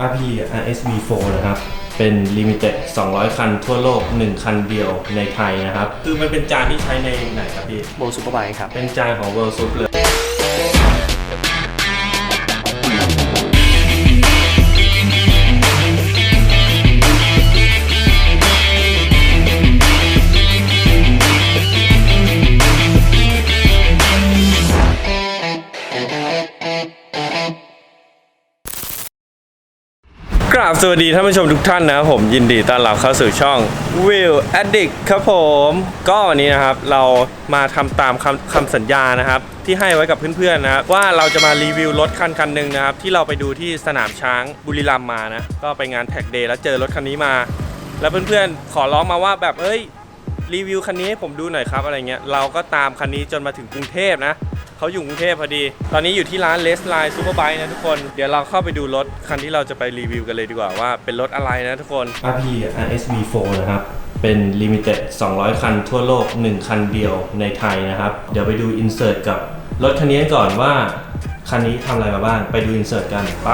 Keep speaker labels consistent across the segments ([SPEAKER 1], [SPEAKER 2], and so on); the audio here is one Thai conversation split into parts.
[SPEAKER 1] RP RSV 4นะครับ เป็น Limited 200 คันทั่วโลก 1 คันเดียวในไทยนะครับ คือมันเป็นจานที่ใช้ในไหนครับพี่
[SPEAKER 2] โบซูเปอร์ไบค์ครับ
[SPEAKER 1] เป็นจานของ World Soup เลย บสวัสดีท่านผู้ชมทุกท่านนะครับผมยินดีต้อนรับเข้าสู่ช่อง Will Addict ครับผม ก็วันนี้นะครับเรามาทำตามคำคำสัญญานะครับ ที่ให้ไว้กับเพื่อนๆนะครับว่าเราจะมารีวิวรถคันคันหนึ่งนะครับ ที่เราไปดูที่สนามช้างบุรีรัมย์มานะ ก็ไปงานแท็กเดย์แล้วเจอรถคันนี้มา แล้วเพื่อนๆขอร้องมาว่าแบบเอ้ยรีวิวคันนี้ให้ผมดูหน่อยครับอะไรเงี้ยเราก็ตามคันนี้จนมาถึงกรุงเทพนะ เขาอยู่กรุงเทพพอดี ตอนนี้อยู่ที่ร้านเลสไลน์ซูเปอร์ไบค์นะทุกคน เดี๋ยวเราเข้าไปดูรถคันที่เราจะไปรีวิวกันเลยดีกว่าว่าเป็นรถอะไรนะทุกคน RP RSV 4 นะครับ เป็นลิมิเต็ด200 คันทั่วโลก 1 คันเดียวในไทยนะครับ เดี๋ยวไปดูอินเสิร์ตกับรถคันนี้ก่อนว่าคันนี้ทำอะไรมาบ้าง ไปดูอินเสิร์ตกัน ไป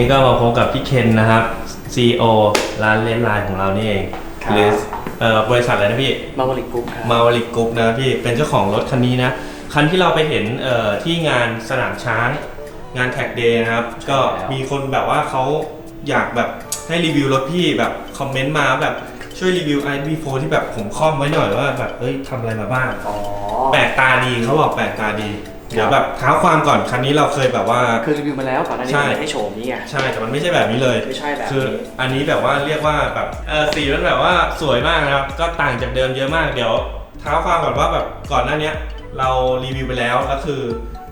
[SPEAKER 1] นี่ก็มาพบกับพี่เคนนะครับ CEO ร้านเลนไลน์ของเรานี่เอง
[SPEAKER 2] ครับ
[SPEAKER 1] หรือเอ่อบริษัทอะไรนะพี่
[SPEAKER 2] มาวลิกรุ๊ปครับ
[SPEAKER 1] มาวลิกกรุ๊ปนะพี่เป็นเจ้าของรถคันนี้นะ คันที่เราไปเห็นเอ่อที่งานสนามช้าง งานแท็กเดย์นะครับ ก็มีคนแบบว่าเขาอยากแบบให้รีวิวรถพี่แบบคอมเมนต์มาแบบช่วยรีวิว i อ4ที่แบบผมคล่อมไว้หน่อยว่าแบบเอ้ยทำอะไรมาบ้าง
[SPEAKER 2] อ๋อ
[SPEAKER 1] แปลกตาดีเขาบอกแปลกตาดี เดี๋ยวแบบเท้าความก่อนคันนี้เราเคยแบบว่า
[SPEAKER 2] คือรีวิวมาแล้วก่อนหน้านี้
[SPEAKER 1] ใช่
[SPEAKER 2] ผมให้โฉมนี้ไง
[SPEAKER 1] ใช่แต่มันไม่ใช่แบบนี้เลย
[SPEAKER 2] ไม่ใช่แบบ
[SPEAKER 1] คือ
[SPEAKER 2] นี้
[SPEAKER 1] อันนี้แบบว่าเรียกว่าแบบเออสีมันแบบว่าสวยมากนะครับ ก็ต่างจากเดิมเยอะมากเดี๋ยวเท้าความก่อนว่าแบบก่อนหน้าเนี้ย เรารีวิวไปแล้วแล้วคือ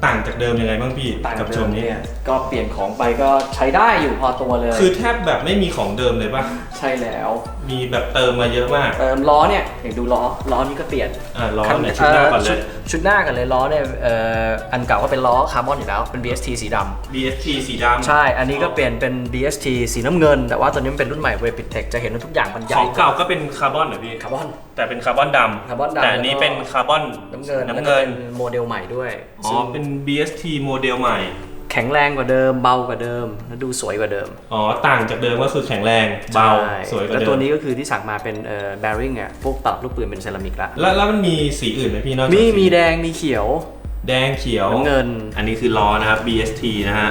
[SPEAKER 1] ต่างจากเดิมยังไงบ้างพี่
[SPEAKER 2] ต่าง
[SPEAKER 1] กั
[SPEAKER 2] กั
[SPEAKER 1] บบช
[SPEAKER 2] เดิ
[SPEAKER 1] ม
[SPEAKER 2] ม
[SPEAKER 1] นี้
[SPEAKER 2] เนี่ยก็เปลี่ยนของไปก็ใช้ได้อยู่พอตัวเลย
[SPEAKER 1] คือแทบแบบไม่มีของเดิมเลยป่ะ
[SPEAKER 2] ใช่แล้ว
[SPEAKER 1] มีแบบเติมมาเยอะมาก
[SPEAKER 2] เติมล้อเนี่ยอย่างดูล้อล้อนี้ก็เปลี่ยน
[SPEAKER 1] อะล้อเนี่ยชุดหน้าก่อนเล
[SPEAKER 2] ชุ
[SPEAKER 1] ย
[SPEAKER 2] ดชุดหน้ากันเลยล้อเนี่ยเอ่ออันเก่าก็เป็นล้อคาร์บอนอยู่แล้วเป็น BST สีดำ
[SPEAKER 1] BST สีดำ
[SPEAKER 2] ใช่ อันนี้ก็เปลี่ยนเป็น BST สีน้ำเงิน แต่ว่าตัวนี้มันเป็นรุ่นใหม่ Rapid Tech จะเห็นว่าทุกอย่างมันให
[SPEAKER 1] ข
[SPEAKER 2] ญ่
[SPEAKER 1] องเก่าก็เป็นคาร์บอนเหรอพี่
[SPEAKER 2] คาร์บอน
[SPEAKER 1] แต่เป็นคาร์บอนดำ
[SPEAKER 2] คาร์บอนดำ
[SPEAKER 1] แต่อันนี้เป็นคาร์บอน
[SPEAKER 2] น้ำเงิน
[SPEAKER 1] น้ำเงิน
[SPEAKER 2] แล้วก็ป็โมเดลใหม่ด้วย
[SPEAKER 1] อ๋อ
[SPEAKER 2] ซึ่ง
[SPEAKER 1] เป็น BST โมเดลใหม่
[SPEAKER 2] แข็งแรงกว่าเดิม เบากว่าเดิม แล้วดูสวยกว่าเดิม
[SPEAKER 1] อ๋อต่างจากเดิมก็คือแข็งแรงเบา
[SPEAKER 2] ใช่
[SPEAKER 1] สวยกว่า
[SPEAKER 2] แล้ว
[SPEAKER 1] เดิม
[SPEAKER 2] ตัวนี้ก็คือที่สั่งมาเป็นเอ่อ bearing อะพวกปรับลูกปืนเป็นเซรามิกละ
[SPEAKER 1] แล้วแล้วมันมีสีอื่นไหมพี่นอกจาก
[SPEAKER 2] มี
[SPEAKER 1] สี
[SPEAKER 2] มีแดงมีเขียว
[SPEAKER 1] แดงเขียว
[SPEAKER 2] น้ำเงิน
[SPEAKER 1] อันนี้คือล้อนะครับ BST นะฮะ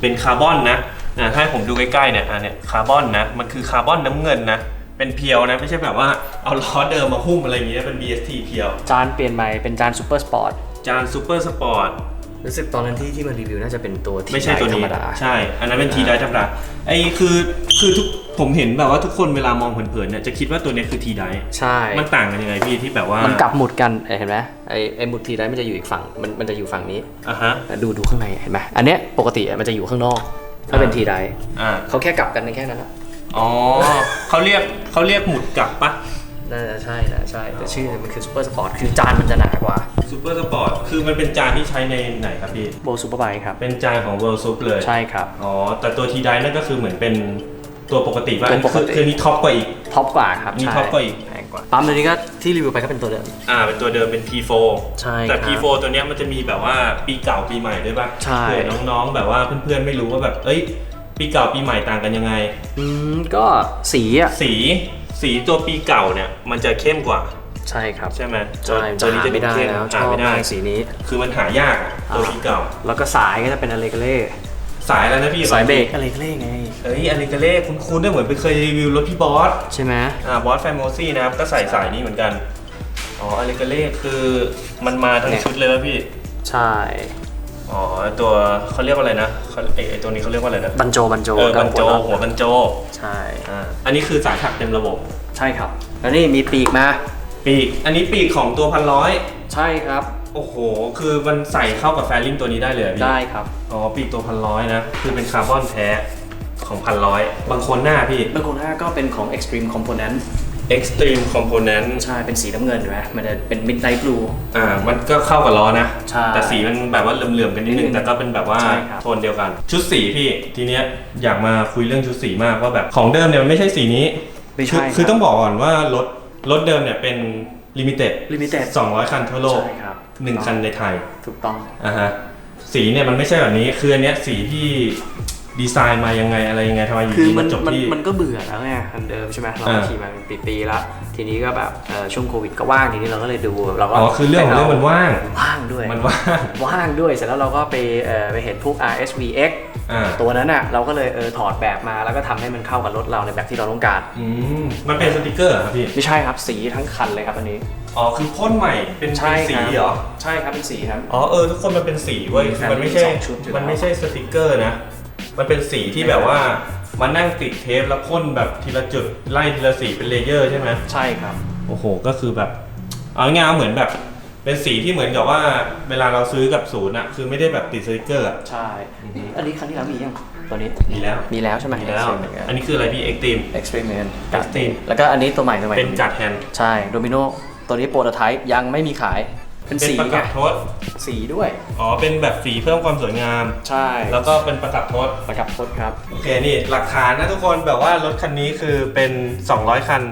[SPEAKER 1] เป็นคาร์บอนนะนะถ้าให้ผมดูใกล้ๆเนี่ยอันเนี้ยคาร์บอนนะ มันคือคาร์บอนน้ำเงินนะ เป็นเพียวนะ ไม่ใช่แบบว่าเอาล้อเดิมมาหุ้มอะไรอย่างเงี้ย เป็น BST เพียว
[SPEAKER 2] จานเปลี่ยนใหม่เป็นจานซูเปอร์สปอร์ต
[SPEAKER 1] จานซูเปอร์สปอร์ต
[SPEAKER 2] รู้สึกตอนนั้นที่ที่มันรีวิวน่าจะเป็นตัวที่
[SPEAKER 1] ไม่ใช่ตัว
[SPEAKER 2] ธร
[SPEAKER 1] นี้
[SPEAKER 2] รมดา
[SPEAKER 1] ใช่ อันนั้นเป็นทีไดธรรมดาไอ้คือคือทุกผมเห็นแบบว่าทุกคนเวลามองเผินๆเนี่ยจะคิดว่าตัวเนี้ยคือทีได
[SPEAKER 2] ใช่
[SPEAKER 1] มันต่างกันยังไงพี่ที่แบบว่า
[SPEAKER 2] มันกลับหมุดกันเห็นไหมไอไอหมุดทีได้มันจะอยู่อีกฝั่งมันมันจะอยู่ฝั่งนี้
[SPEAKER 1] อะฮะ
[SPEAKER 2] ดูดูข้างในเห็นไหมอันเนี้ยปกติมันจะอยู่ข้างนอกถ้าเป็นทีได
[SPEAKER 1] อ่า
[SPEAKER 2] เขาแค่กลับกันแค่นั้นนะ
[SPEAKER 1] อ๋อเขาเรียกเขาเรียกหมุดกลับปะ
[SPEAKER 2] น่าจะใช่นะใช่แต่ชื่อมันคือซูเปอร์สปอร์ตคือจานมันจะหนากว่า
[SPEAKER 1] ซูเปอร์สปอร์ตคือมันเป็นจานที่ใช้ในไหนครับพี่
[SPEAKER 2] โบซูเปอร์ไบค์ครับ
[SPEAKER 1] เป็นจานของ World Soup เลย
[SPEAKER 2] ใช่ครับ
[SPEAKER 1] อ๋อ แต่ตัวทีไดนั่นก็คือเหมือนเป็นตัวปกติป่ะ
[SPEAKER 2] ตัวปกติ
[SPEAKER 1] คือคือนี่ท็อปกว่าอีก
[SPEAKER 2] ท็อปกว่าครับ
[SPEAKER 1] มี
[SPEAKER 2] ใช่
[SPEAKER 1] ท็อปกว่าอีก
[SPEAKER 2] แพงกว่าปั๊มตัวนี้ก็ที่รีวิวไปก็เป็นตัวเดิม
[SPEAKER 1] อ่า เป็นตัวเดิมเป็น P4
[SPEAKER 2] ใช่
[SPEAKER 1] แต่
[SPEAKER 2] ครับ
[SPEAKER 1] P4 ตัวเนี้ยมันจะมีแบบว่าปีเก่าปีใหม่ด้วยป่ะ
[SPEAKER 2] ใช่
[SPEAKER 1] เผื่อน้องๆ แบบว่าเพื่อนๆไม่รู้ว่าแบบ เอ้ย ปีเก่าปีใหม่ต่างกันยังไง
[SPEAKER 2] อืมก็สีอะ
[SPEAKER 1] สี สีตัวปีเก่าเนี่ยมันจะเข้มกว่า
[SPEAKER 2] ใช่ครับ
[SPEAKER 1] ใช่ไหม
[SPEAKER 2] ใช่
[SPEAKER 1] ตัวนี้จะ
[SPEAKER 2] ไม่ได้
[SPEAKER 1] เข้ม
[SPEAKER 2] แล้วช
[SPEAKER 1] หา
[SPEAKER 2] อบ
[SPEAKER 1] ไม่ได้
[SPEAKER 2] มากสีนี้
[SPEAKER 1] คือมันหายากอะตัวปีเก่า
[SPEAKER 2] แล้วก็สายก็จะเป็นอะไรกันเล่
[SPEAKER 1] สายแล้วนะพี่
[SPEAKER 2] สายเบรกอะไรกันเล่ไง
[SPEAKER 1] เอ้ยอันนี้กาเล่คุ้นๆได้เหมือนไปเคยรีวิวรถพี่บอส
[SPEAKER 2] ใช่ไหม
[SPEAKER 1] อ่าบอสแฟมโมซี่นะครับก็ใส่สายนี้เหมือนกันอ๋ออันนี้กาเล่คือมันมาทั้งชุดเลยแล้วพี่
[SPEAKER 2] ใช่
[SPEAKER 1] อ๋อตัวเขาเรียกว่าอะไรนะเขาไอไอตัวนี้เขาเรียกว่าอะไรนะ
[SPEAKER 2] บันโจบันโจ
[SPEAKER 1] เออ
[SPEAKER 2] กั
[SPEAKER 1] บันโจ
[SPEAKER 2] หัวน็อต
[SPEAKER 1] หัวบันโจ
[SPEAKER 2] ใช่
[SPEAKER 1] อ่าอันนี้คือสายถักเต็มระบบ
[SPEAKER 2] ใช่ครับ แล้วนี่มีปีกมา
[SPEAKER 1] ปีก อันนี้ปีกของตัวพันร้อย
[SPEAKER 2] ใช่ครับ
[SPEAKER 1] โอ้โห คือมันใส่เข้ากับแฟลิงตัวนี้ได้เลยเหรอพี่
[SPEAKER 2] ได้ครับ
[SPEAKER 1] อ๋อ ปีกตัวพันร้อยนะ คือเป็นคาร์บอนแท้ของพันร้อย บางคนหน้าพี่
[SPEAKER 2] บางคนหน้าก็เป็นของ Extreme Component
[SPEAKER 1] Extreme Component
[SPEAKER 2] ใช่ เป็นสีน้ำเงินใช่ไหมมันจะเป็น Midnight Blue
[SPEAKER 1] อ่า มันก็เข้ากับล้อนะ
[SPEAKER 2] ใช่
[SPEAKER 1] แต่สีมันแบบว่าเหลื่อมๆกันนิดนึ
[SPEAKER 2] นิดนึ
[SPEAKER 1] ง
[SPEAKER 2] ง
[SPEAKER 1] แต่ก็เป็นแบบว่า
[SPEAKER 2] ใช่ครับ
[SPEAKER 1] โทนเดียวกัน ชุดสีพี่ ทีเนี้ยอยากมาคุยเรื่องชุดสีมากว่าแบบของเดิมเนี่ยมันไม่ใช่สีนี้
[SPEAKER 2] ไม่
[SPEAKER 1] คือ
[SPEAKER 2] ใช่
[SPEAKER 1] คือต้องบอกก่อนว่ารถ รถเดิมเนี่ยเป็น Limited
[SPEAKER 2] Limited
[SPEAKER 1] 200 คันทั่วโลก
[SPEAKER 2] ใช่ครับ
[SPEAKER 1] หนึ่งคันในไทย
[SPEAKER 2] ถูกต้อง
[SPEAKER 1] อ่าฮะสีเนี่ยมันไม่ใช่แบบนี้คืออันเนี้ยสีที่ ดีไซน์มายังไงอะไรยังไงทำไมอยู่
[SPEAKER 2] คือ
[SPEAKER 1] ดี
[SPEAKER 2] มั
[SPEAKER 1] มานจบ
[SPEAKER 2] มัน
[SPEAKER 1] ที่
[SPEAKER 2] มันก็เบื่อแล้วไงอันเดิมใช่ไหมเรา
[SPEAKER 1] อ่า
[SPEAKER 2] ขี่มาเป็นปีๆแล้ว ทีนี้ก็แบบเอ่อช่วงโควิดก็ว่างทีนี้เราก็เลยดูเราก็
[SPEAKER 1] อ๋อคือเรื่องของเรื่องมันว่าง
[SPEAKER 2] ว่างด้วย
[SPEAKER 1] มันว่าง
[SPEAKER 2] ว่างด้วยเสร็จแล้วเราก็ไปเอ่อไปเห็นพวก RSVX
[SPEAKER 1] อ่า
[SPEAKER 2] ตัวนั้นอะเราก็เลยเออถอดแบบมาแล้วก็ทำให้มันเข้ากับรถเราในแบบที่เราต้องการ
[SPEAKER 1] อืมมันเป็นสติกเกอร์เหรอครับพี่
[SPEAKER 2] ไม่ใช่ครับสีทั้งคันเลยครับอันนี้
[SPEAKER 1] อ๋อคือพ่นใหม่เป็นเป็นสี
[SPEAKER 2] ครับ
[SPEAKER 1] เหรอ
[SPEAKER 2] ใช่ครับเป็นสีครับ
[SPEAKER 1] อ๋อเออทุกคนมันเป็นสีเว้ย
[SPEAKER 2] มี
[SPEAKER 1] คือมันไม่ใช่
[SPEAKER 2] สองชุดอยู่แล้ว
[SPEAKER 1] มันไม่ใช่สติกเกอร์นะ มันเป็นสีที่แบบว่ามานั่งติดเทปแล้วพ่นแบบทีละจุดไล่ทีละสีเป็นเลเยอร์ใช่ไหม
[SPEAKER 2] ใช่ครับ
[SPEAKER 1] โอ้โห ก็คือแบบเอาง่ายๆเหมือนแบบ เป็นสีที่เหมือนกับว่าเวลาเราซื้อกับศูนย์อะคือไม่ได้แบบติดสติกเกอร์อะ
[SPEAKER 2] ใช่ อันนี้คันที่แล้วมียังตัวนี้
[SPEAKER 1] มีแล้ว
[SPEAKER 2] มีแล้วใช่ไหม
[SPEAKER 1] มีแล้ว อันนี้คืออะไรพี่เอ็กตีม
[SPEAKER 2] Experiment
[SPEAKER 1] Extreme
[SPEAKER 2] แล้วก็อันนี้ตัวใหม่ตัวใหม่
[SPEAKER 1] เป็นจัดแฮนด์
[SPEAKER 2] ใช่โดมิโนตัวนี้โปรโตไทป์ยังไม่มีขาย เป็น
[SPEAKER 1] เป็น
[SPEAKER 2] สี
[SPEAKER 1] ประ
[SPEAKER 2] ไง
[SPEAKER 1] กับโทษ
[SPEAKER 2] สีด้วย
[SPEAKER 1] อ๋อเป็นแบบสีเพิ่มความสวยงาม
[SPEAKER 2] ใช่
[SPEAKER 1] แล้วก็เป็นประกับโทษ
[SPEAKER 2] ประกับพดครับ
[SPEAKER 1] โอเคนี่หลักฐานนะทุกคนแบบว่ารถคันนี้คือเป็น 200 คัน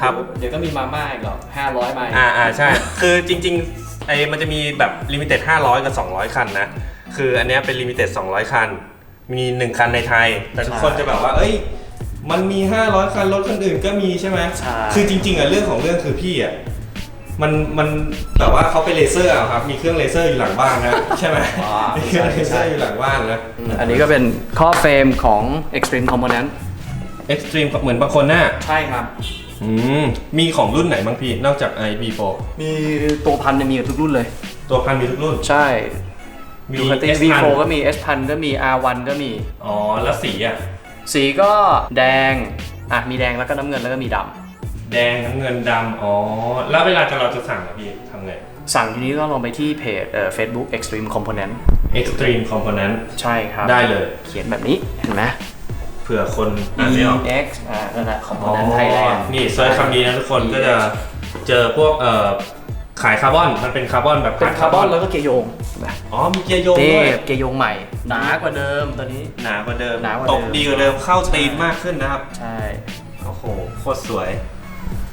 [SPEAKER 1] ทับ
[SPEAKER 2] เดี๋ยวก็มีมาม่าอีกหรอก500ไมล์
[SPEAKER 1] อ่าอ่าใช่ คือจริงๆไอ้มันจะมีแบบลิมิเต็ด500 กับ 200 คันนะ คืออันเนี้ยเป็นลิมิเต็ด200 คัน มี 1 คันในไทย แต่ทุกคนจะแบบว่า เอ้ย มันมี 500 คันรถคันอื่นก็มีใช่ไหม
[SPEAKER 2] ใช่
[SPEAKER 1] คือจริงๆอะเรื่องของเรื่องคือพี่อะ มันมันแบบว่าเขาไปเลเซอร์อะครับ มีเครื่องเลเซอร์อยู่หลังบ้านนะใช่ไหม
[SPEAKER 2] อ่า
[SPEAKER 1] มีเครื่องเลเซอร์อยู่หลังบ้านนะ
[SPEAKER 2] อันนี้ก็เป็นข้อเฟรมของ Extreme Component
[SPEAKER 1] Extreme เหมือนบางคนหน้า
[SPEAKER 2] ใช่ครับ
[SPEAKER 1] อืมมีของรุ่นไหนบ้างพี่ นอกจาก IB4
[SPEAKER 2] มีตัวพันเนี่ยมีกับทุกรุ่นเลย
[SPEAKER 1] ตัวพันมีทุกรุ่น
[SPEAKER 2] ใช่
[SPEAKER 1] มี
[SPEAKER 2] ดูคันตี้
[SPEAKER 1] S1000
[SPEAKER 2] V4 ก็มี S พันก็มี R1 ก็มี
[SPEAKER 1] อ๋อ แล้วสีอะ
[SPEAKER 2] สีก็แดง อะ มีแดงแล้วก็น้ำเงินแล้วก็มีด
[SPEAKER 1] แดงน้ำเงินดำอ๋อ แล้วเวลาจะเราจะสั่งอะพี่ทำไงำ
[SPEAKER 2] สั่งทีนี้ก็ลงไปที่เพจเอ่อ Facebook Extreme Component
[SPEAKER 1] Extreme Component
[SPEAKER 2] ใช่ครับ
[SPEAKER 1] ได้เลย
[SPEAKER 2] เขียนแบบนี้เห็นไหม
[SPEAKER 1] เผื่อคนอ่านไม่ออก
[SPEAKER 2] EX อ่านั่นแหละ Component Thailand
[SPEAKER 1] นี่เซิร์ชคำนี้นะทุกคน
[SPEAKER 2] EX
[SPEAKER 1] ก็จะเจอพวกเอ่อขายคาร์บอน มันเป็นคาร์บอนแบบ
[SPEAKER 2] เป็นคาร์บอนแล้วก็เกียร์โยงเห็นไหม
[SPEAKER 1] อ๋อ มีเกียร์โยง
[SPEAKER 2] นี่
[SPEAKER 1] ด้วย
[SPEAKER 2] เกียร์โยงใหม่ หนากว่าเดิมตัวนี้
[SPEAKER 1] หนากว่าเดิม
[SPEAKER 2] หนากว่า
[SPEAKER 1] ต
[SPEAKER 2] เดิ
[SPEAKER 1] ก
[SPEAKER 2] ม
[SPEAKER 1] ดีกว่าเดิมเข้าตีนมากขึ้นนะครับ
[SPEAKER 2] ใช่
[SPEAKER 1] โอ้โห โคตรสวย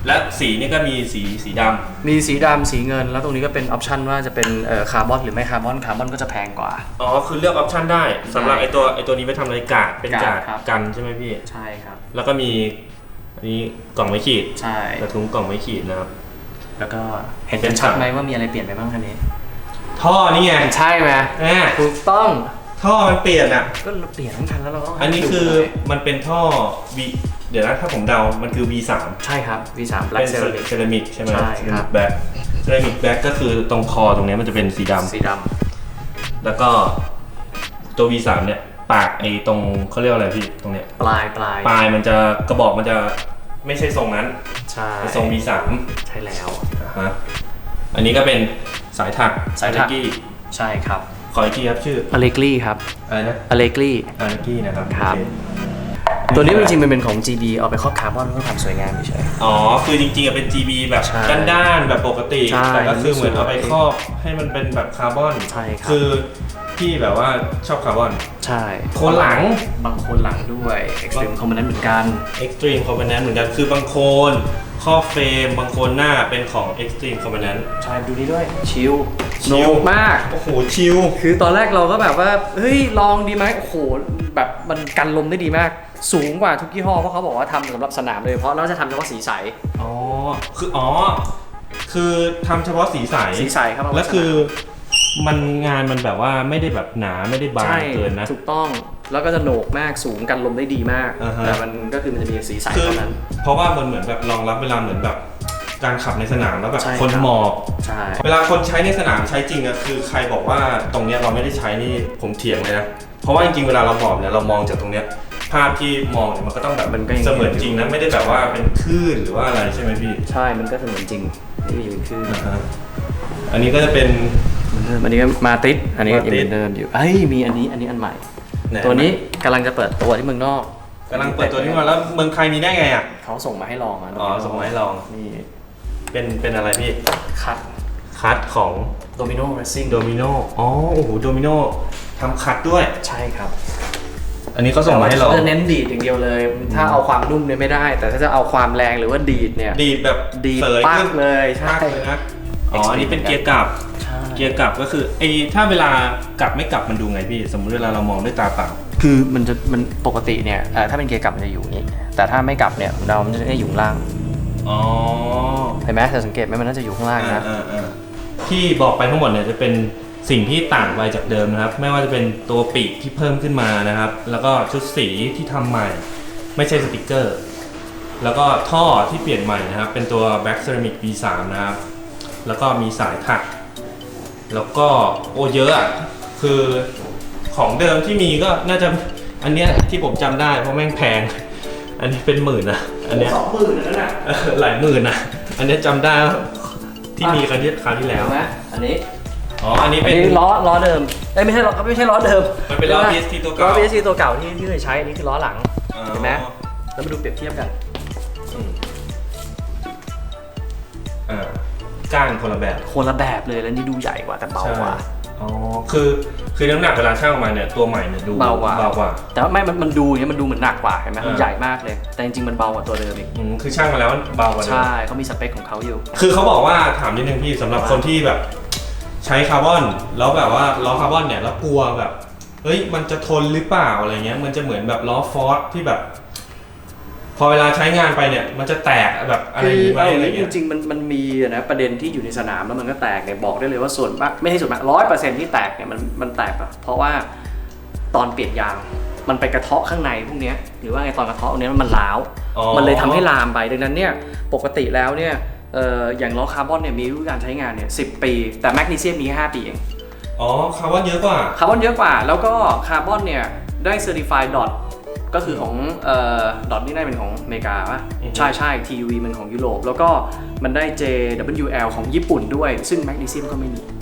[SPEAKER 1] และสีนี่ก็มีสีสีดำ
[SPEAKER 2] มีสีดำสีเงิน แล้วตรงนี้ก็เป็นออปชันว่าจะเป็นเอ่อคาร์บอนหรือไม่คาร์บอนคาร์บอนก็จะแพงกว่า
[SPEAKER 1] อ๋อคือเลือกออปชันได้สำหรับไอตัวไอตัวนี้ไปทำอะไรกาดเป็นกาด
[SPEAKER 2] กาดครับ
[SPEAKER 1] กันใช่ไหมพี่
[SPEAKER 2] ใช่ครับ
[SPEAKER 1] แล้วก็มีอันนี้กล่องไม้ขีด
[SPEAKER 2] ใช่
[SPEAKER 1] กระทุ้งกล่องไม้ขีดนะครับ
[SPEAKER 2] แล้วก็เห็นกันชัดไหมว่ามีอะไรเปลี่ยนไปบ้างคันนี้
[SPEAKER 1] ท่อนี่ไง
[SPEAKER 2] ใช่ไหม
[SPEAKER 1] แหม
[SPEAKER 2] ถูกต้อง
[SPEAKER 1] ท่อมันเปลี่ยนอะ
[SPEAKER 2] ก็เราเปลี่ยนทั้งคันแล้วเราก็
[SPEAKER 1] อันนี้คือมันเป็นท่อ V เดี๋ยวนะถ้าผมเดา มันคือ V3
[SPEAKER 2] ใช่ครับ V3
[SPEAKER 1] เป็
[SPEAKER 2] Black
[SPEAKER 1] น
[SPEAKER 2] Ceramic
[SPEAKER 1] เซรามิกใช่ไหม
[SPEAKER 2] ใช่ครับ
[SPEAKER 1] แบ็คเซรามิกแบ็คก็คือตรงคอตรงเนี้ยมันจะเป็นสีดำ
[SPEAKER 2] สีด
[SPEAKER 1] แล้วก็ตัว V3 เนี่ยปากไอ้ตรงเขาเรียกว่าอะไรพี่ตรงเนี้ยำ
[SPEAKER 2] ปลายปลาย
[SPEAKER 1] ปลายมันจะกระบอกมันจะไม่ใช่ทรงนั้น
[SPEAKER 2] ใช่
[SPEAKER 1] เป็นทรง V3
[SPEAKER 2] ใช่แล้ว
[SPEAKER 1] อ่าฮะอันนี้ก็เป็นสายถัก
[SPEAKER 2] สายถัก
[SPEAKER 1] กี้
[SPEAKER 2] ใช่ครับ
[SPEAKER 1] ขออีกทีครับชื่อ
[SPEAKER 2] อเลกลี่ครับ
[SPEAKER 1] อะไรนะ
[SPEAKER 2] อเลกลี่
[SPEAKER 1] อาร์กี้นะครับ
[SPEAKER 2] ครับ
[SPEAKER 1] โอเตั
[SPEAKER 2] วนี้จริงๆมันเป็นของ GB เอาไปครอบคาร์บอนเพื่อความสวยงามเฉย
[SPEAKER 1] อ๋อ คือจริงๆอะเป็น GB แบบ
[SPEAKER 2] ใช่
[SPEAKER 1] ด้านๆแบบปกติ
[SPEAKER 2] ใช่
[SPEAKER 1] แต่ก็คือเหมือนเอาไป
[SPEAKER 2] สวย
[SPEAKER 1] ครอบให้มันเป็นแบบคาร์บอน
[SPEAKER 2] ใช่ครับ
[SPEAKER 1] คือพี่แบบว่าชอบคาร์บอน
[SPEAKER 2] ๆใช่
[SPEAKER 1] โคนหลัง
[SPEAKER 2] บางคนหลังด้วย Extreme Component เหมือนกัน
[SPEAKER 1] Extreme Component เหมือนกัน คือบางโคนครอบเฟรมบางโคนหน้าเป็นของ Extreme Component
[SPEAKER 2] ใช่ดูนี่ด้วย ชิล
[SPEAKER 1] ชิล
[SPEAKER 2] โนกมาก
[SPEAKER 1] โอ้โห ชิล
[SPEAKER 2] คือตอนแรกเราก็แบบว่า เฮ้ย ลองดีไหมโอ้โห แบบมันกันลมได้ดีมาก สูงกว่าทุกยี่ห้อเพราะเขาบอกว่าทำสำหรับสนามเลยเพราะเราจะทำเฉพาะสีใส
[SPEAKER 1] อ๋อ คืออ๋อ คือทำเฉพาะสีใส
[SPEAKER 2] สีใสครับเอาไว้
[SPEAKER 1] แล้วคือมันงานมันแบบว่าไม่ได้แบบหนาไม่ได้บาง
[SPEAKER 2] ใช่
[SPEAKER 1] เกินนะ
[SPEAKER 2] ถูกต้องแล้วก็จะโหนกมากสูงกันลมได้ดีมาก
[SPEAKER 1] อ่าฮะ
[SPEAKER 2] แต่มันก็คือมันจะมีสีใส
[SPEAKER 1] คือ
[SPEAKER 2] เท่านั้น
[SPEAKER 1] เพราะว่ามันเหมือนแบบรองรับเวลาเหมือนแบบการขับในสนามแล้วแบบ
[SPEAKER 2] ใช่
[SPEAKER 1] คน
[SPEAKER 2] ครับ
[SPEAKER 1] หมอบ
[SPEAKER 2] ใช่
[SPEAKER 1] เวลาคนใช้ในสนามใช้จริงอะคือใครบอกว่าตรงเนี้ยเราไม่ได้ใช้นี่ผมเถียงเลยนะ เพราะว่าจริงๆเวลาเราหมอบเนี่ยเรามองจากตรงเนี้ย ภาพที่มองเนี่ยมันก็ต้องแบบ
[SPEAKER 2] มันก็ยัง
[SPEAKER 1] เสมือนจริงนะไม่ได้แบบว่าเป็นคลื่นหรือว่าอะไรใช่ไหมพี่
[SPEAKER 2] ใช่ มันก็เสมือนจริงที่มีเป็นคลื่น
[SPEAKER 1] อ่าฮะอันนี้ก็จะเป็น
[SPEAKER 2] เดิมอันนี้ก็มาติดอันนี้
[SPEAKER 1] มา
[SPEAKER 2] ยัง
[SPEAKER 1] ติด
[SPEAKER 2] เป็นเดิมอยู่เอ้ยมีอันนี้อันนี้อันใหม่
[SPEAKER 1] ไหน
[SPEAKER 2] ตัวนี้กำลังจะเปิดตัวที่เมืองนอก
[SPEAKER 1] กำลังเปิดตัวนี้มาแล้วเมืองไทยมีได้ไงอะ
[SPEAKER 2] เขาส่งมาให้ลองอะ
[SPEAKER 1] อ๋อส่งมาให้ลอง
[SPEAKER 2] นี่
[SPEAKER 1] เป็นเป็นอะไรพี่
[SPEAKER 2] คัด
[SPEAKER 1] คัดของ
[SPEAKER 2] โดมิโนเรซิ่ง
[SPEAKER 1] โดมิโนอ๋อโอ้โหโดมิโนทำคัดด้วย
[SPEAKER 2] ใช่ครับ
[SPEAKER 1] อันนี้เขาส่งมาให้เรา
[SPEAKER 2] จะเน้นดีดอย่างเดียวเลย ถ้าเอาความนุ่มเนี่ยไม่ได้ แต่ถ้าจะเอาความแรงหรือว่าดีดเนี่ย
[SPEAKER 1] ดีดแบบ
[SPEAKER 2] ดีด
[SPEAKER 1] เสย
[SPEAKER 2] ปัก
[SPEAKER 1] ขึ้น
[SPEAKER 2] เลยใช่
[SPEAKER 1] ปักเลยนะอ๋ออันนี้เป็นเกียร์กลับ
[SPEAKER 2] ใช่
[SPEAKER 1] เกียร์กลับก็คือไอ้ถ้าเวลากลับไม่กลับมันดูไงพี่ สมมติเวลาเรามองด้วยตาเปล่า
[SPEAKER 2] คือมันจะมันปกติเนี่ยเอ่อถ้าเป็นเกียร์กลับมันจะอยู่อย่างนี้ แต่ถ้าไม่กลับเนี่ยเรามันจะได้อยู่ข้างล่าง
[SPEAKER 1] อ๋อ
[SPEAKER 2] เห็นไหมจะสังเกตไหมมันน่าจะอยู่ข้างล่างนะ
[SPEAKER 1] อ่าอ่าที่บอกไปทั้งหมดเนี่ยจะเป็น สิ่งที่ต่างไปจากเดิมนะครับ ไม่ว่าจะเป็นตัวปีกที่เพิ่มขึ้นมานะครับ แล้วก็ชุดสีที่ทำใหม่ ไม่ใช่สติกเกอร์ แล้วก็ท่อที่เปลี่ยนใหม่นะครับ เป็นตัว Black Ceramic V3 นะครับ แล้วก็มีสายถัก แล้วก็โอเยอะอะคือของเดิมที่มีก็น่าจะอันเนี้ยที่ผมจำได้เพราะแม่งแพง อันนี้เป็นหมื่นนะอันเนี้ย
[SPEAKER 2] สองหมื่นนั่นน่ะ
[SPEAKER 1] เออหลายหมื่นนะอันนี้จำได้ว่าที่มีครั้งที่คราวที่แล้ว
[SPEAKER 2] เห็นไหมอันนี้
[SPEAKER 1] อ๋ออันนี้
[SPEAKER 2] อั
[SPEAKER 1] เป็นน
[SPEAKER 2] นี้ล้อล้อเดิมเอ้ยไม่ใช่ล้อไม่ใช่ล้อเดิม
[SPEAKER 1] มันเป็นล้อ PST ตัวเก่า
[SPEAKER 2] ล้อ PST ตัวเก่าที่ที่เคยใช้อันนี้คือล้อหลัง
[SPEAKER 1] อ๋อ
[SPEAKER 2] เห็นไหมแล้วมาดูเปรียบเทียบกัน
[SPEAKER 1] อืมอ่าก้านคนละแบบ
[SPEAKER 2] คนละแบบเลยแล้วนี่ดูใหญ่กว่าแต่เบากว่า
[SPEAKER 1] ใช่อ๋อคือคือน้ำหนักเวลาช่างออกมาเนี่ยตัวใหม่เนี่ยดู
[SPEAKER 2] เบากว่า
[SPEAKER 1] เบากว่า
[SPEAKER 2] แต่ว่าไม่มันมันดูเนี่ยมันดูเหมือนหนักกว่าเห็นไหมมัน
[SPEAKER 1] อ่า
[SPEAKER 2] ใหญ่มากเลย แต่จริงๆมันเบากว่าตัวเดิมอีก
[SPEAKER 1] อืมคือช่างมาแล้วเบากว่าเดิม
[SPEAKER 2] ใช่เขามีสเปคของเขาอยู่
[SPEAKER 1] คือเขาบอกว่าถามนิดนึงพี่สำหรับคนที่แบบ ใช้คาร์บอนแล้วแบบว่าล้อคาร์บอนเนี่ยแล้วกลัวแบบเฮ้ยมันจะทนหรือเปล่าอะไรเงี้ยมันจะเหมือนแบบล้อฟอร์สที่แบบ พอเวลาใช้งานไปเนี่ย มันจะแตกแบบอะไร
[SPEAKER 2] คือ
[SPEAKER 1] อย่างงี้ไหม
[SPEAKER 2] เอา
[SPEAKER 1] อะไร
[SPEAKER 2] จ
[SPEAKER 1] เงี้ย
[SPEAKER 2] ริงๆมันมันมีอะนะประเด็นที่อยู่ในสนามแล้วมันก็แตกเนี่ยบอกได้เลยว่าส่วนมากไม่ใช่ส่วนมากร้อยเปอร์เซ็นต์ที่แตกเนี่ยมันมันแตกอะเพราะว่าตอนเปลี่ยนยางมันไปกระเทาะข้างในพวกเนี้ยหรือว่าไงตอนกระเทาะตรงเนี้ยมันล้าว
[SPEAKER 1] อ๋อ
[SPEAKER 2] มันเลยทำให้ลามไปดังนั้นเนี่ยปกติแล้วเนี่ย เอ่ออย่างล้อคาร์บอนเนี่ยมีอายุการใช้งานเนี่ยสิปี แต่แมกนีเซียมมีแค่5ปีเอง
[SPEAKER 1] อ๋อคาร์บอนเยอะกว่า
[SPEAKER 2] คาร์บอนเยอะกว่า แล้วก็คาร์บอนเนี่ยได้เซอร์ติฟายดอทก็คือของเอ่อดอทนี่ได้เป็นของอเมริกาป่ะ
[SPEAKER 1] อือฮึ
[SPEAKER 2] ใช่ใช่ TUV มันของยุโรป แล้วก็มันได้ JWL ของญี่ปุ่นด้วย ซึ่งแมกนีเซียมก็ไม่มี
[SPEAKER 1] อ๋อ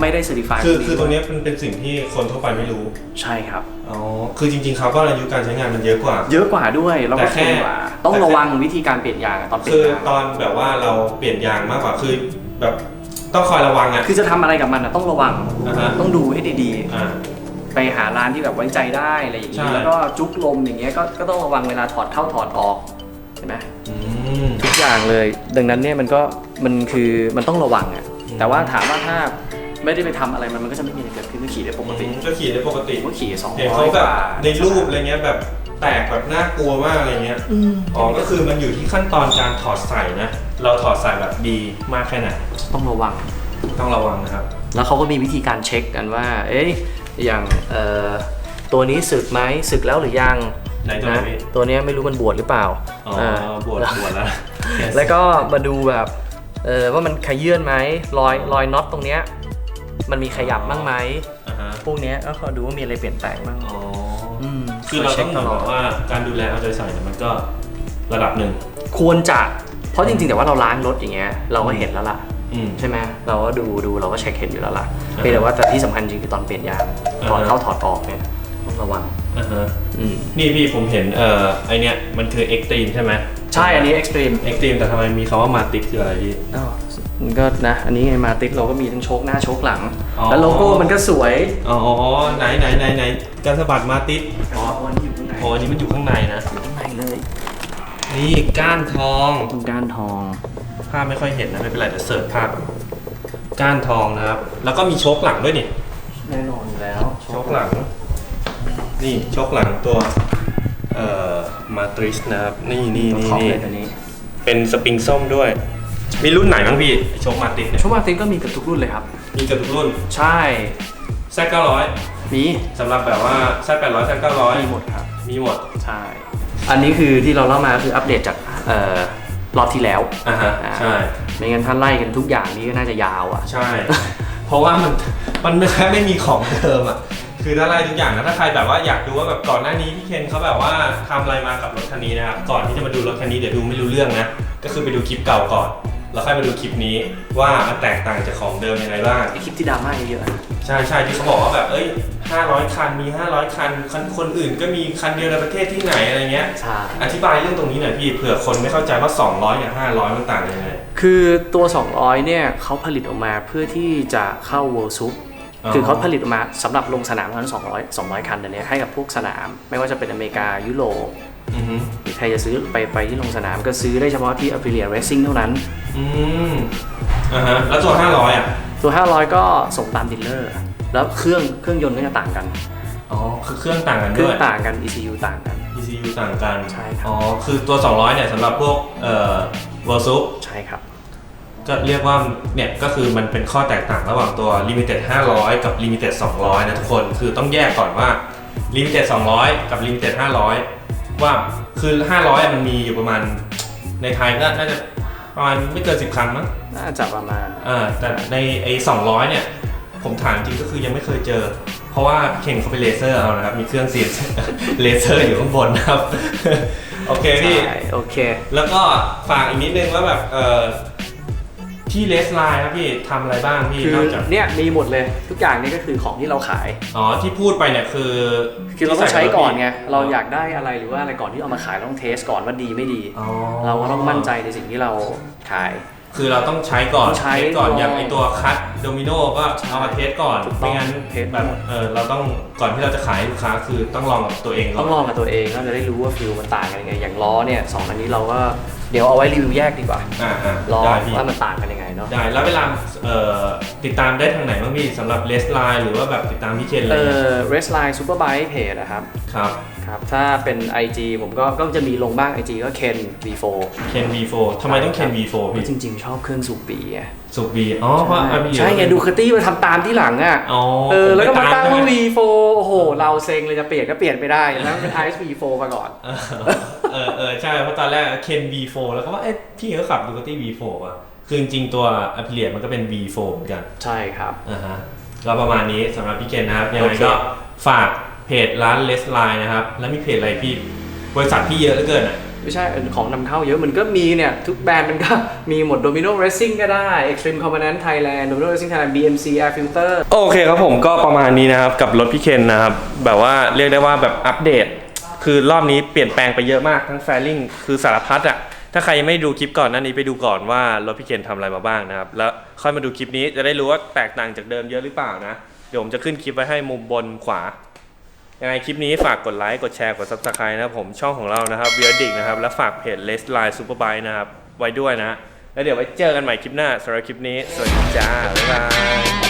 [SPEAKER 2] ไม่ได้เซอร์ติฟาย
[SPEAKER 1] คือคือตรงเนี้ยมันเป็นสิ่งที่คนทั่วไปไม่รู้
[SPEAKER 2] ใช่ครับ
[SPEAKER 1] อ๋อ คือจริงๆคาร์บอนอายุการใช้งานมันเยอะกว่า
[SPEAKER 2] เยอะกว่าด้วยแล้ว
[SPEAKER 1] แต่
[SPEAKER 2] ก็
[SPEAKER 1] แค่
[SPEAKER 2] ทนกว่าต้อง
[SPEAKER 1] แต่แค่
[SPEAKER 2] ระวังวิธีการเปลี่ยนยางอะตอนเปลี่ย
[SPEAKER 1] คื
[SPEAKER 2] น
[SPEAKER 1] อยา
[SPEAKER 2] ง
[SPEAKER 1] ตอนแบบว่าเราเปลี่ยนยางมากกว่าคือแบบต้องคอยระวังอะ
[SPEAKER 2] คือจะทำอะไรกับมันอะต้องระวัง
[SPEAKER 1] อ่าฮะ
[SPEAKER 2] ต้องดูให้ดี
[SPEAKER 1] อ่า
[SPEAKER 2] ๆไปหาร้านที่แบบไว้ใจได้อะไรอย่าง
[SPEAKER 1] ใช่
[SPEAKER 2] นี้แล้วก็จุกลมอย่างเงี้ยก็ก็ต้องระวังเวลาถอดเข้าถอดออกเห็นไหม
[SPEAKER 1] อืม
[SPEAKER 2] ทุกอย่างเลย ดังนั้นเนี่ยมันก็มันคือมันต้องระวังอะ
[SPEAKER 1] อืม
[SPEAKER 2] แต่ว่าถามว่าถ้า ไม่ได้ไปทำอะไรมันมันก็จะไม่มีอะไรเกิดขึ้นก็ขี่ได้ปกติ
[SPEAKER 1] ก็ขี่ได้ปกติ
[SPEAKER 2] ผมก็ขี่สอง
[SPEAKER 1] เห็น
[SPEAKER 2] ร้อ
[SPEAKER 1] เขา
[SPEAKER 2] ย
[SPEAKER 1] แบ
[SPEAKER 2] ก
[SPEAKER 1] บ
[SPEAKER 2] ว่า
[SPEAKER 1] ในรูปอะไรเงี้ยแบบแตกแบบน่ากลัวมากอะไรเงี้ยอ๋อก็คือมันอยู่ที่ขั้นตอนการถอดใส่นะ เราถอดใส่แบบดีมากแค่ไหน
[SPEAKER 2] ต้องระวัง
[SPEAKER 1] ต้องระวังนะครับ
[SPEAKER 2] แล้วเขาก็มีวิธีการเช็คกันว่า เอ๊ยอย่างเอ่อตัวนี้สึกไหมสึกแล้วหรือยัง
[SPEAKER 1] ไหนตัวไหน
[SPEAKER 2] นะ
[SPEAKER 1] พี่
[SPEAKER 2] ตัวเนี้ยไม่รู้มันบวชหรือเปล่า
[SPEAKER 1] อ๋อาบวชบวชแล้ว
[SPEAKER 2] แล้วก็มาดูแบบ เออว่ามันขยื่นไหมรอยรอยน็อตตรงเนี้ย มันมีขยับบ้างไหม
[SPEAKER 1] อ่าฮะ
[SPEAKER 2] พวกเนี้ยก็ขอดูว่ามีอะไรเปลี่ยนแปลงบ้าง
[SPEAKER 1] อ๋อ
[SPEAKER 2] อืม
[SPEAKER 1] คือเราต้องเหมือนแบบว่าการดูแลเอาใจใส่เนี่ยมันก็ระดับหนึ่ง
[SPEAKER 2] ควรจะเพราะจริงๆแต่ว่าเราล้างรถอย่างเงี้ยเราก็เห็นแล้วล่ะ
[SPEAKER 1] อืม
[SPEAKER 2] ใช่ไหมเราก็ดูดูเราก็เช็คเห็นอยู่แล้วล่ะ
[SPEAKER 1] อ่า
[SPEAKER 2] เพียงแต่ว่าแต่ที่สำคัญจริงคือตอนเปลี่ยนยางถอด
[SPEAKER 1] อ่าฮะ
[SPEAKER 2] เข้าถอดออกเนี่ยต้องระวัง
[SPEAKER 1] อ่าฮะ
[SPEAKER 2] อืม
[SPEAKER 1] นี่พี่ผมเห็นเอ่อไอเนี้ยมันคือเอ็กตรีมใช่ไหม
[SPEAKER 2] ใช่อันนี้ extreme
[SPEAKER 1] เอ็กตรีมแต่ทำไมมีคำว่ามาติกคืออะไรพี่
[SPEAKER 2] อ้าว มันก็นะ อันนี้ไงมาติดเราก็มีทั้งโชคหน้าโชคหลัง
[SPEAKER 1] อ๋อ
[SPEAKER 2] แล้วโลโก้มันก็สวย
[SPEAKER 1] อ๋อไหนไหนไหนไหนการสะบัดมาติด
[SPEAKER 2] อ๋ออันนี้อยู่ข้างใน
[SPEAKER 1] อ๋ออันนี้มันอยู่ข้างในนะ
[SPEAKER 2] อยู่ข้างในเลย
[SPEAKER 1] นี่ก้านทอง
[SPEAKER 2] ตรงก้านทอง
[SPEAKER 1] ภาพไม่ค่อยเห็นนะไม่เป็นไรเดี๋ยวเสิร์ชภาพ ก้านทองนะครับ แล้วก็มีโชคหลังด้วยนี่
[SPEAKER 2] แน่นอนอยู่แล้ว
[SPEAKER 1] โชคหลัง นี่โชคหลังตัว เอ่อมาตริสนะครับ นี่นี่
[SPEAKER 2] ตัว
[SPEAKER 1] นี่
[SPEAKER 2] ท็อป
[SPEAKER 1] นี่
[SPEAKER 2] เลยตัวนี้
[SPEAKER 1] เป็นสปริงส้มด้วย มีรุ่นไหนบ้างพี่โชคมาติสเนี่ย
[SPEAKER 2] โชคมาติดก็มีกับทุกรุ่นเลยครับ
[SPEAKER 1] มีเกับทุกรุ่น
[SPEAKER 2] ใช่
[SPEAKER 1] แซดเก้าร้อย
[SPEAKER 2] มี
[SPEAKER 1] สำหรับแบบว่าแซดแปดร้อยแซดเก้าร้อย
[SPEAKER 2] มีหมดครับ
[SPEAKER 1] มีหมด
[SPEAKER 2] ใช่ อันนี้คือที่เราเล่ามาคืออัปเดตจากเอ่อรอบที่แล้ว
[SPEAKER 1] อ่าฮะ
[SPEAKER 2] อ่า
[SPEAKER 1] ใช่
[SPEAKER 2] ไม่งั้นถ้าไล่กันทุกอย่างนี้ก็น่าจะยาวอะ
[SPEAKER 1] ใช่ เพราะว่ามันมันไม่แค่ไม่มีของเดิมอะ คือถ้าไล่ทุกอย่างนะถ้าใครแบบว่าอยากดูว่าแบบก่อนหน้านี้พี่เคนเขาแบบว่าทำอะไรมากับรถคันนี้นะครับ ก่อนที่จะมาดูรถคันนี้เดี๋ยวดูไม่รู้เรื่องนะ ก็คือไปดูคลิปเก่าก่อน แล้วค่อยมาดูคลิปนี้ว่ามันแตกต่างจากของเดิมยังไงบ้าง
[SPEAKER 2] ไอคลิปที่ดราม่าเยอะๆอะ
[SPEAKER 1] ใช่ใช่ที่เขาบอกว่าแบบเอ้ย 500 คันมี 500 คันคันคนอื่นก็มีคันเดียวในประเทศที่ไหนอะไรเงี้ย
[SPEAKER 2] ใช่
[SPEAKER 1] อธิบายเรื่องตรงนี้หน่อยพี่เผื่อคนไม่เข้าใจว่า 200 กับ 500 มันต่างกันยังไง
[SPEAKER 2] คือตัว 200 เนี่ยเขาผลิตออกมาเพื่อที่จะเข้า World Cup
[SPEAKER 1] อ๋อ
[SPEAKER 2] คือเขาผลิตออกมาสำหรับลงสนามเท่านั้น200 200 คันเดี๋ยวนี้ให้กับพวกสนาม ไม่ว่าจะเป็นอเมริกายุโรป
[SPEAKER 1] อือฮึ
[SPEAKER 2] หรือ ใครจะซื้อไปไปที่ลงสนามก็ซื้อได้เฉพาะที่ Aprilia Racing เท่านั้น
[SPEAKER 1] อืมอ่าฮะแล้วตัว500อะ
[SPEAKER 2] ตัว 500 ก็ส่งตามดีลเลอร์ แล้วเครื่องเครื่องยนต์ก็จะต่างกัน
[SPEAKER 1] อ๋อคือเครื่องต่างกัน
[SPEAKER 2] เครื่
[SPEAKER 1] ด้
[SPEAKER 2] อ
[SPEAKER 1] ว
[SPEAKER 2] ง
[SPEAKER 1] ย
[SPEAKER 2] ต่างกัน ECU ต่างกัน
[SPEAKER 1] ECU ต่างกัน
[SPEAKER 2] ใช่ครับ
[SPEAKER 1] อ๋อคือตัว 200 เนี่ยสำหรับพวกเอ่อ v e r s u
[SPEAKER 2] ใช่ครับ
[SPEAKER 1] ก็เรียกว่าเนี่ยก็คือมันเป็นข้อแตกต่างระหว่างตัว Limited 500 กับ Limited 200 นะทุกคน คือต้องแยกก่อนว่า Limited 200 กับ Limited 500 ว่าคือ500มันมีอยู่ประมาณในไทยก็น่าจะประมาณไม่เกิน10คันมั้ง
[SPEAKER 2] น่าจะประมาณ
[SPEAKER 1] อ่าแต่ในไอ้200เนี่ย ผมถามจริงก็คือยังไม่เคยเจอ เพราะว่าเข่งเขาไปเลเซอร์เอานะครับ มีเครื่องเสียงเลเซอร์อยู่ข้างบนนะครับ โอเคพี่
[SPEAKER 2] ใช่โอเค
[SPEAKER 1] แล้วก็ฝากอีกนิดนึงว่าแบบเอ่อ ที่เลสไลน์ครับพี่ทำอะไรบ้างพี่
[SPEAKER 2] คื
[SPEAKER 1] น
[SPEAKER 2] อ
[SPEAKER 1] อกจาก
[SPEAKER 2] เนี่ยมีหมดเลยทุกอย่างนี่ก็คือของที่เราขาย
[SPEAKER 1] อ๋อที่พูดไปเนี่ยคือ
[SPEAKER 2] คือเราต้องใช้ก่อนไง
[SPEAKER 1] ที่ใส่
[SPEAKER 2] เราอยากได้อะไรหรือว่าอะไรก่อนที่เอามาขายเราต้องเทสก่อนว่าดีไม่ดี
[SPEAKER 1] อ๋อ
[SPEAKER 2] เราก็ต้องมั่นใจในสิ่งที่เราขาย
[SPEAKER 1] คือเราต้องใช้ก่อน
[SPEAKER 2] ต้องใช้
[SPEAKER 1] เทสก่อน
[SPEAKER 2] ลอง
[SPEAKER 1] อย่างไอตัวคัตโดมิโนก็เอามาเทสก่อน
[SPEAKER 2] ถูกต้อง
[SPEAKER 1] ไม่งั้น
[SPEAKER 2] เทส
[SPEAKER 1] แบบเออเราต้องก่อนที่เราจะขายให้ลูกค้าคือต้องลองกับตัวเองก่
[SPEAKER 2] ต้
[SPEAKER 1] อ
[SPEAKER 2] อนงลองกับตัวเองเราจะได้รู้ว่าฟิลมันต่างกันยังไงอย่างล้อเนี่ยสองอันนี้เราก็ เดี๋ยวเอาไว้รีวิวแยกดีกว่า
[SPEAKER 1] อ่าอ่า
[SPEAKER 2] ล้อ
[SPEAKER 1] ได้พี่
[SPEAKER 2] ว่ามันต่างกันยังไงเนาะ
[SPEAKER 1] ได้แล้วเวลาเอ่อติดตามได้ทางไหนบ้างพี่สำหรับเลสไลน์หรือว่าแบบติดตามพี่เคนอะไร
[SPEAKER 2] เอ่
[SPEAKER 1] เงี้ย
[SPEAKER 2] อ Restline Superbike Page นะครับ
[SPEAKER 1] ครับ
[SPEAKER 2] ครับ ถ้าเป็น IG ผมก็ก็จะมีลงบ้าง IG ก็ Ken V4
[SPEAKER 1] เคน V4 ทำไมต้องเคน V4 พี่
[SPEAKER 2] จริง ๆ ชอบเครื่องสูบปีไง
[SPEAKER 1] สุบีอ๋อเพราะอะพี่
[SPEAKER 2] ใช่ไงดูคาตี้มาทำตามที่หลังอะ
[SPEAKER 1] อ๋อ
[SPEAKER 2] เออ แล้วก็มาตั้งว่า
[SPEAKER 1] ผไ V4
[SPEAKER 2] โอ้โห เราเซ็งเลยจะเปลี่ยนก็เปลี่ยนไม่ได้แล้วเป็น IS V4 มาก่อน
[SPEAKER 1] เออ เออเออใช่เพราะตอนแรกเคน V4 แล้วก็ว่าเอ๊ะพี่เขาขับดูคาตี้ V4 อะคือจริงๆตัว a p p l i a t มันก็เป็น V4 เหมือนกัน
[SPEAKER 2] ใช่ครับ
[SPEAKER 1] อ่าฮะก็ประมาณนี้สำหรับพี่เคนนะครับยังไง
[SPEAKER 2] โอเค
[SPEAKER 1] ก็ฝากเพจร้าน Less Line นะครับ แล้วมีเพจอะไรพี่บริษัทพี่เยอะเหลือเกินอะ
[SPEAKER 2] ไม่ใช่ของนำเข้าเยอะมันก็มีเนี่ย ทุกแบรนด์มันก็มีหมด Domino Racing ก็ได้ Extreme Component Thailand Domino Racing Thailand BMC Air Filter
[SPEAKER 1] โอเคครับผมก็ประมาณนี้นะครับ กับรถพี่เคนนะครับ แบบว่าเรียกได้ว่าแบบอัปเดต คือรอบนี้เปลี่ยนแปลงไปเยอะมากทั้งแฟลิงคือสารพัดอะถ้าใครยังไม่ดูคลิปก่อนหน้านี้ไปดูก่อนว่ารถพี่เคนทำอะไรมาบ้างนะครับ แล้วค่อยมาดูคลิปนี้จะได้รู้ว่าแตกต่างจากเดิมเยอะหรือเปล่านะ เดี๋ยวผมจะขึ้นคลิปไว้ให้มุมบนขวา ยังไงคลิปนี้ฝากกดไลค์ กดแชร์ กด subscribe นะครับผมช่องของเรานะครับ v i r d i c นะครับ และฝากเพจ l e s Line Superbike นะครับไว้ด้วยนะ แล้วเดี๋ยวไว้เจอกันใหม่คลิปหน้าสำหรับคลิปนี้ สวัสดีจ้าบ๊ายบาย